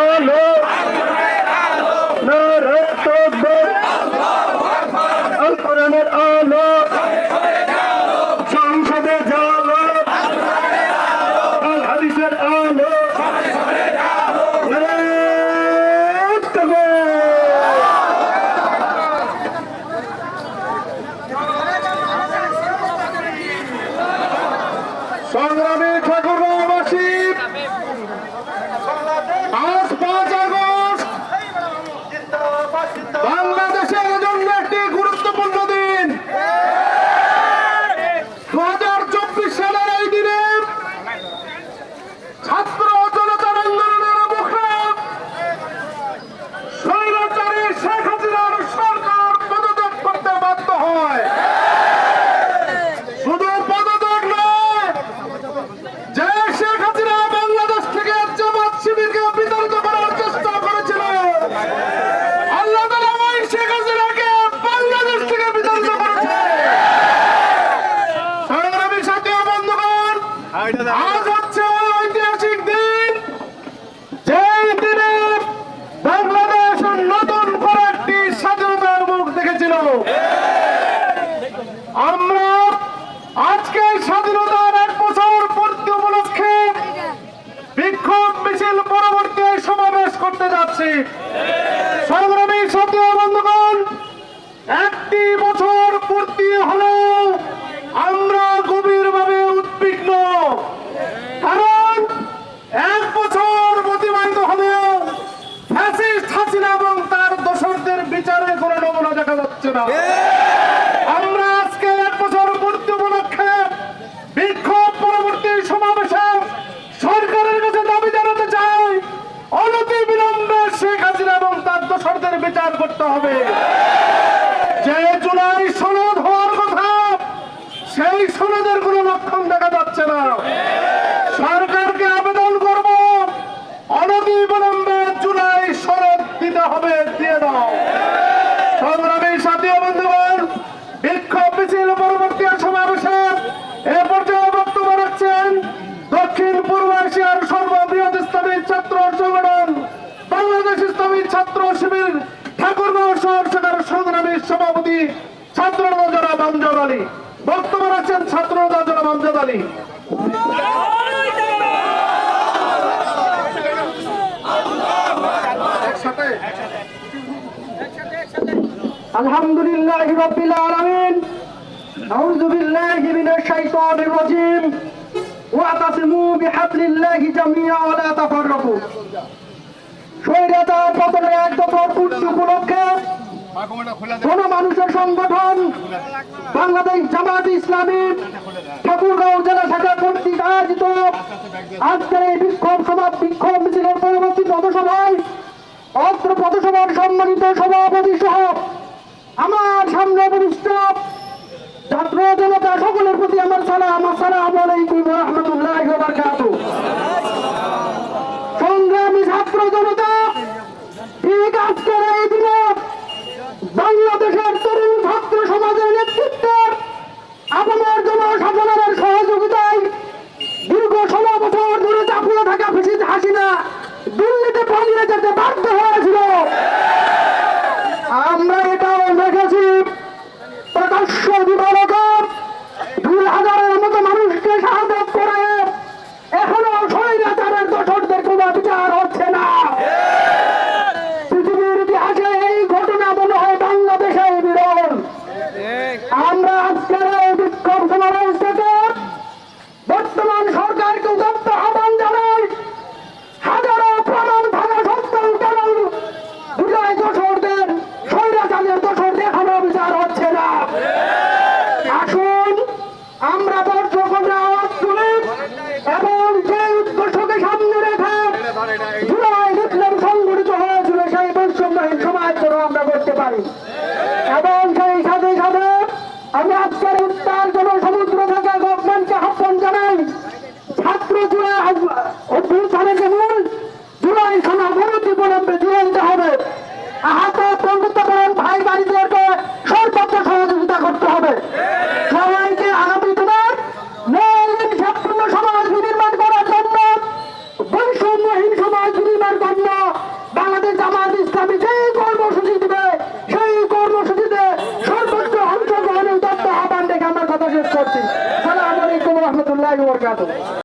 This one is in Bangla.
আলো নারে まだ যাচ্ছি সংগ্রামী সত্য বন্ধুগণ, একটি বছর পূর্তি হলেও আমরা গভীরভাবে উদ্বিগ্ন। কারণ এক বছর অতিবাহিত হলেও ফ্যাসিস্ট হাসিনা এবং তার দোষরদের বিচারে কোনো নমুনা দেখা যাচ্ছে না আমরা আজকে এক বছর পূর্তি উপলক্ষে বিক্ষোভ পরবর্তী সমাবেশে সরকারের কাছে দাবি জানাতে চাই অনতি বিলম্বে শেখ হাসিনা এবং তার দোসরদের বিচার করতে হবে। যে জুলাই সনদ হওয়ার কথা সেই সনদের কোনো লক্ষণ দেখা যাচ্ছে না সরকারকে আবেদন করব অনতি বিলম্বে জুলাই সনদ দিতে হবে দিয়ে দাও সংগ্রামী সাথী ও বন্ধুগণ বিক্ষোভ মিছিল পরবর্তী সমাবেশে এ পর্যায়ে বক্তব্য রাখছেন দক্ষিণ পূর্ব এশিয়ার সর্ববৃহৎ ইসলামী ছাত্র সংগঠন বাংলাদেশ ইসলামী ছাত্র শিবির ঠাকুরগাঁও শহর শাখার সংগ্রামী সভাপতি ছাত্রনেতা জনাব আমজাদ আলী। বক্তব্য রাখছেন ছাত্রনেতা জনাব আমজাদ আলী। আলহামদুলিল্লাহ এক উপলক্ষে কোন মানুষের সংগঠন বাংলাদেশ জামাত ইসলামী ঠাকুরগাঁও জেলা শাখা কর্তৃক আয়োজিত আজকের এই বিক্ষোভ সভা, বিক্ষোভ মিছিলের পরবর্তী পথসভায় অস্ত্র পথসভার সম্মানিত সভাপতি সহ আমার সামনে উপবিষ্ট ছাত্র জনতা সকলের প্রতি আমার সালাম আসসালামু আলাইকুম রহমতুল্লাহ আমরা বর্ষকনে আওয়াজ তুলি এবং যে উদ্দেশ্যকে সামনে রেখে জুলাই বিপ্লব সংগঠিত হয়েছিল, সেই বৈষম্যহীন সমাজ আমরা করতে পারি। এবং সেই সাথে সাথে আমি আজকের